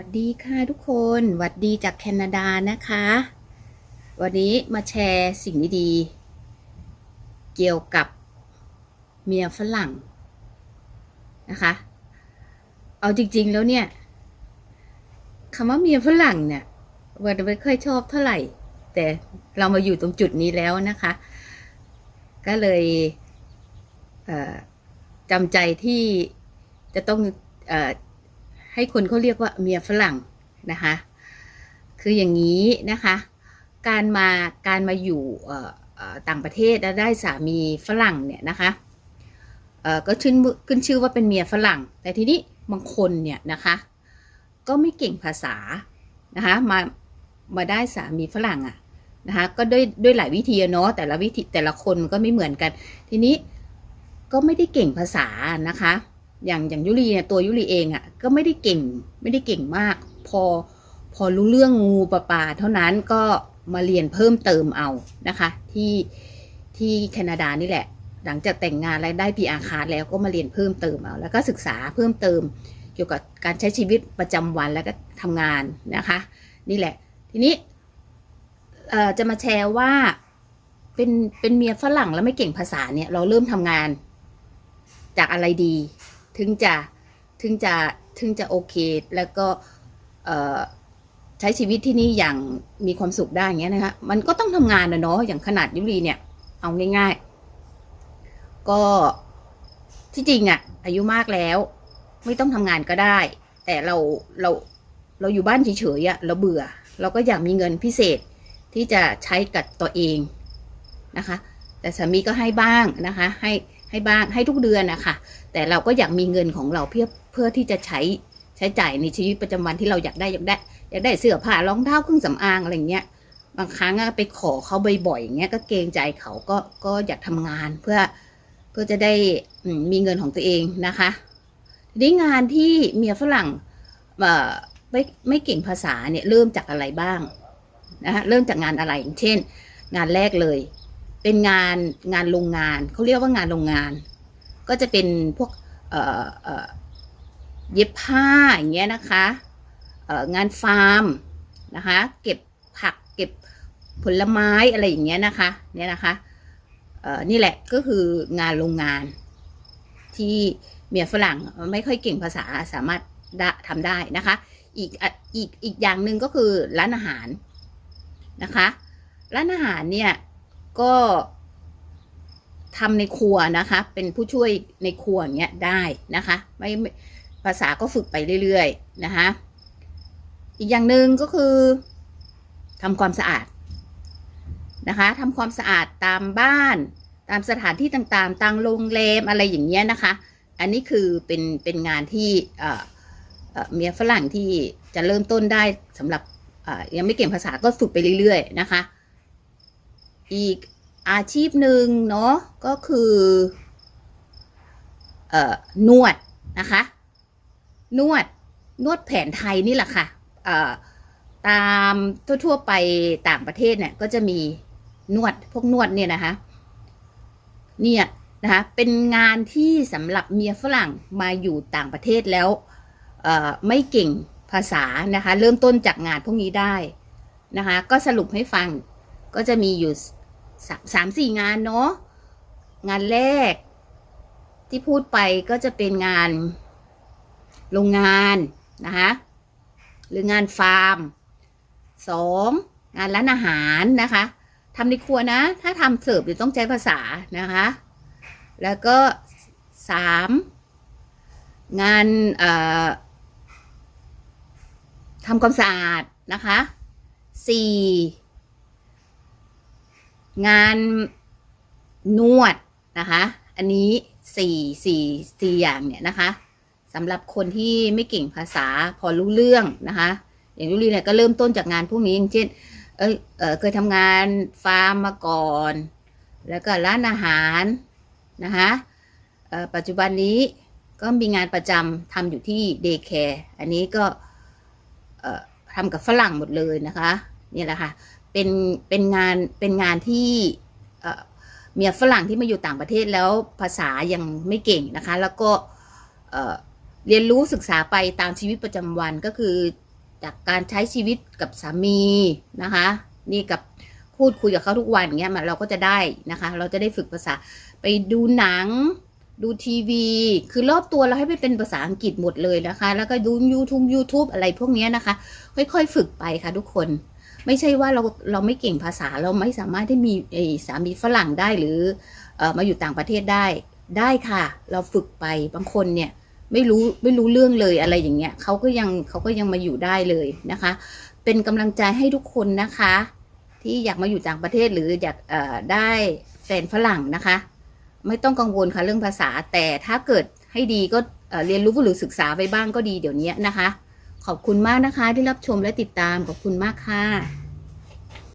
วัสดีค่ะทุกคนหวัดดีจากแคนาดานะคะ วันนี้มาแชร์สิ่งดีๆ เกี่ยวกับเมียฝรั่งนะคะ เอาจริงๆแล้วเนี่ยคำว่าเมียฝรั่งเนี่ยวันไม่ค่อยชอบเท่าไหร่ แต่เรามาอยู่ตรงจุดนี้แล้วนะคะ ก็เลยเจำใจที่จะต้องอ ให้คนเขาเรียกว่าเมียฝรั่งนะคะ คืออย่างนี้นะคะ การมาการมาอยู่ต่างประเทศแล้วได้สามีฝรั่งเนี่ยนะคะก็ชื่นขึ้นชื่อว่าเป็นเมียฝรั่ง แต่ทีนี้บางคนเนี่ยนะคะ ก็ไม่เก่งภาษานะคะมามาได้สามีฝรั่งอะนะคะก็ด้วยด้วยหลายวิธีเนาะแต่ละวิธีแต่ละคนมันก็ไม่เหมือนกัน ทีนี้ก็ไม่ได้เก่งภาษานะคะ อย่างอย่างยุรีเนี่ยตัวยุรีเองอะ่ะก็ไม่ได้เก่งไม่ได้เก่งมาก พอพอรู้เรื่องงูปลาปลาเท่านั้นก็มาเรียนเพิ่มเติมเอานะคะ ที่ที่แคนาดานี่แหละ หลังจากแต่งงานและได้พีอาคาร์แล้วก็มาเรียนเพิ่มเติมเอา แล้วก็ศึกษาเพิ่มเติม เกี่ยวกับการใช้ชีวิตประจำวันแล้วก็ทำงานนะคะ นี่แหละ ทีนี้จะมาแชร์ว่าเป็นเป็นเมียฝรั่งแล้วไม่เก่งภาษาเนี่ยเราเริ่มทำงานจากอะไรดี ถึงจะถึงจะถึงจะโอเค แล้วก็ใช้ชีวิตที่นี่อย่างมีความสุขได้เงี้ยนะคะมันก็ต้องทำงานนะเนาะอย่างขนาดยุรีเนี่ย เอาง่ายๆ ก็ที่จริงอะอายุมากแล้ว ไม่ต้องทำงานก็ได้ แต่เราเราเราอยู่บ้านเฉยๆอะเราเบื่อ เราก็อยากมีเงินพิเศษที่จะใช้กับตัวเองนะคะ แต่สามีก็ให้บ้างนะคะ ให้ ให้บ้างให้ทุกเดือนนะคะแต่เราก็อยากมีเงินของเราเพื่อเพื่อที่จะใช้ใช้จ่ายในชีวิตประจำวันที่เราอยากได้อยากได้อยากได้เสื้อผ้ารองเท้าเครื่องสำอางอะไรเงี้ยบางครั้งไปขอเขาบ่อยๆอย่างเงี้ยก็เกรงใจเขาก็ก็อยากทำงานเพื่อเพื่อจะได้มีเงินของตัวเองนะคะทีนี้งานที่เมียฝรั่งไม่ไม่เก่งภาษาเนี่ยเริ่มจากอะไรบ้างนะคะเริ่มจากงานอะไรอย่างเช่น งานแรกเลย เป็นงานงานโรงงานเขาเรียกว่างานโรงงาน ก็จะเป็นพวกเอ่อเอ่อเย็บผ้าอย่างเงี้ยนะคะเอ่องานฟาร์มนะคะเก็บผักเก็บผลไม้อะไรอย่างเงี้ยนะคะเนี่ยนะคะเอ่อนี่แหละก็คืองานโรงงาน ที่เมียฝรั่งไม่ค่อยเก่งภาษาสามารถได้ทำได้นะคะ อีกอีกอีกอย่างหนึ่งก็คือร้านอาหารนะคะ ร้านอาหารเนี่ย ก็ทำในครัวนะคะ เป็นผู้ช่วยในครัวเงี้ยได้นะคะไม่ไม่ภาษาก็ฝึกไปเรื่อยๆนะคะอีกอย่างหนึ่งก็คือทำความสะอาดนะคะทำความสะอาดตามบ้านตามสถานที่ต่างๆตามโรงแรมอะไรอย่างเงี้ยนะคะ อันนี้คือเป็นเป็นงานที่เออเออเมียฝรั่งที่จะเริ่มต้นได้สำหรับเออยังไม่เก่งภาษาก็ฝึกไปเรื่อยๆนะคะ อีกอาชีพหนึ่งเนาะก็คือเอ่อนวดนะคะ นวดนวดแผนไทยนี่แหละค่ะเอ่อตามทั่วๆไปต่างประเทศเนี่ยก็จะมีนวดพวกนวดเนี่ยนะคะ เนี่ยนะคะเป็นงานที่สำหรับเมียฝรั่งมาอยู่ต่างประเทศแล้วเอ่อไม่เก่งภาษานะคะ เริ่มต้นจากงานพวกนี้ได้นะคะ ก็สรุปให้ฟังก็จะมีอยู่ สามสามสี่งานเนาะงานแรก ที่พูดไปก็จะเป็นงานโรงงานนะคะหรืองานฟาร์มสองงานร้านอาหารนะคะทำในครัวนะ ถ้าทำเสิร์ฟเดี๋ยวต้องใช้ภาษานะคะ แล้วก็สามงานทำความสะอาดนะคะสี่ งานนวดนะคะ อันนี้สี่สี่สี่อย่างเนี่ยนะคะสำหรับคนที่ไม่เก่งภาษาพอรู้เรื่องนะคะ อย่างยุรีเนี่ยก็เริ่มต้นจากงานพวกนี้อย่างเช่นเอยเออเคยทำงานฟาร์มมาก่อน แล้วก็ร้านอาหารนะคะออปัจจุบันนี้ก็มีงานประจำทำอยู่ที่เดย์แคร์อันนี้ก็ออทำกับฝรั่งหมดเลยนะคะ นี่แหละค่ะเป็นเป็นงานเป็นงานที่เมียฝรั่งที่มาอยู่ต่างประเทศแล้วภาษายังไม่เก่งนะคะ แล้วก็เรียนรู้ศึกษาไปตามชีวิตประจำวันก็คือจากการใช้ชีวิตกับสามีนะคะ นี่กับพูดคุยกับเขาทุกวันอย่างเงี้ยมันเราก็จะได้นะคะ เราจะได้ฝึกภาษาไปดูหนังดูทีวี คือรอบตัวเราให้ไปเป็นภาษาอังกฤษหมดเลยนะคะ แล้วก็ดู YouTube YouTube อะไรพวกเนี้ยนะคะ ค่อยๆ ฝึกไปค่ะทุกคน ไม่ใช่ว่าเราเราไม่เก่งภาษาเราไม่สามารถที่มีสามีฝรั่งได้หรืออมาอยู่ต่างประเทศได้ได้ค่ะ เราฝึกไปบางคนเนี่ยไม่รู้ไม่รู้เรื่องเลยอะไรอย่างเงี้ยเขาก็ยังเขาก็ยังมาอยู่ได้เลยนะคะ เป็นกำลังใจให้ทุกคนนะคะ ที่อยากมาอยู่ต่างประเทศหรืออยากได้แฟนฝรั่งนะคะ ไม่ต้องกังวลค่ะเรื่องภาษาแต่ถ้าเกิดให้ดีก็เรียนรู้หรือศึกษาไปบ้างก็ดีเดี๋ยวนี้นะคะ ขอบคุณมากนะคะที่รับชมและติดตามขอบคุณมากค่ะ